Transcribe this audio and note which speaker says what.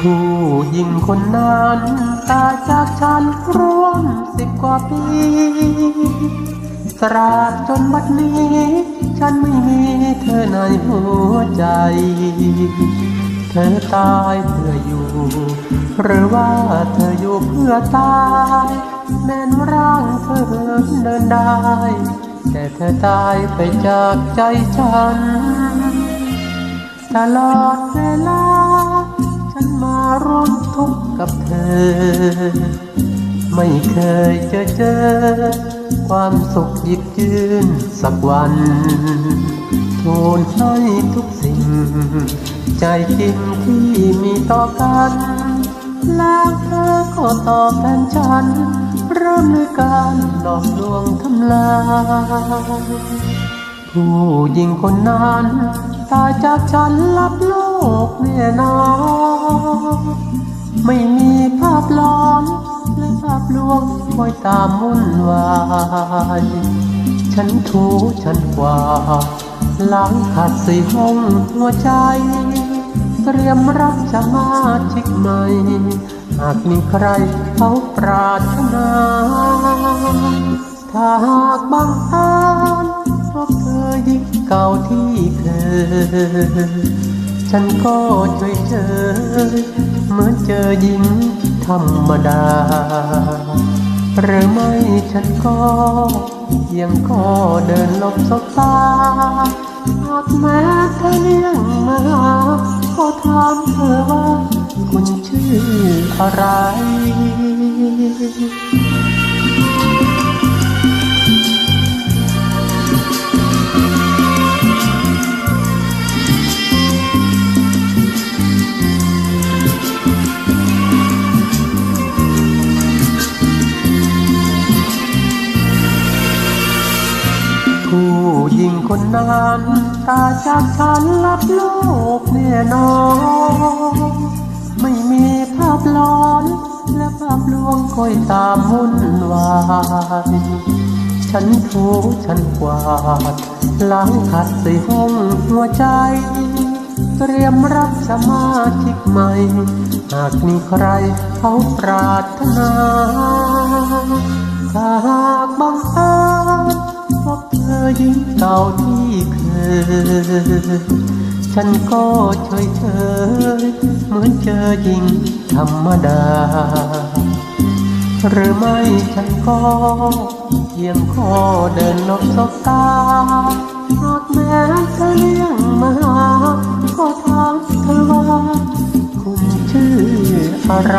Speaker 1: ผู้ยิ่งคนนั้นตายจากฉันร่วมสิบกว่าปีตราบจนบัดนี้ ฉันไม่มีเธอในหัวใจ เธอตายเพื่ออยู่ หรือว่าเธออยู่เพื่อตาย แม้นร่างเธอเดินได้ แต่เธอตายไปจากใจฉัน ตลอดเวลา ฉันมาร่วมทุกข์กับเธอ ไม่เคยจอเจอ ความสุขหยิบยืนสักวันทูลให้ทุกสิ่ง ใจจริงที่มีต่อกันแล้วเธอก็ตอบแทนฉัน เริ่มด้วยการหลอกลวงทำลายผู้หญิงคนนั้นตายจากฉันลับโลกแน่นอ อยตามมุ่นวาย ฉันถูฉันกว่าล้างขัดสีห้องหัวใจ เตรียมรับสมาชิกใหม่ หากมีใครเขาปรารถนา ถ้าหากบังเอิญพบเธอหญิงเก่าที่เคยฉันก็ช่วยเจอเหมือนเจอหญิงธรรมดา หรือไม่ฉันก็ยังก็เดินลบสบตาหากแม้เธอเลี้ยงมาก็ถามเธอว่าคุณชื่ออะไร ผู้หญิงคนนั้นตาจากฉันลับโลกแน่นอนไม่มีภาพหลอนและภาพลวงคอยตามวุ่นวายฉันถูฉันกวาดล้างขัดใส่ห้องหัวใจ เตรียมรับสมาชิกใหม่ หากมีใครเขาปรารถนาถ้าหากบังเอิญ พบเธอหญิงเก่าที่เคยฉันก็ช่วยเธอเหมือนเจอหญิงธรรมดา หรือไม่ฉันก็เพียงขอเดินหลบสบตาหากแม้เธอเลี้ยงมาก็ถามเธอว่าคุณชื่ออะไร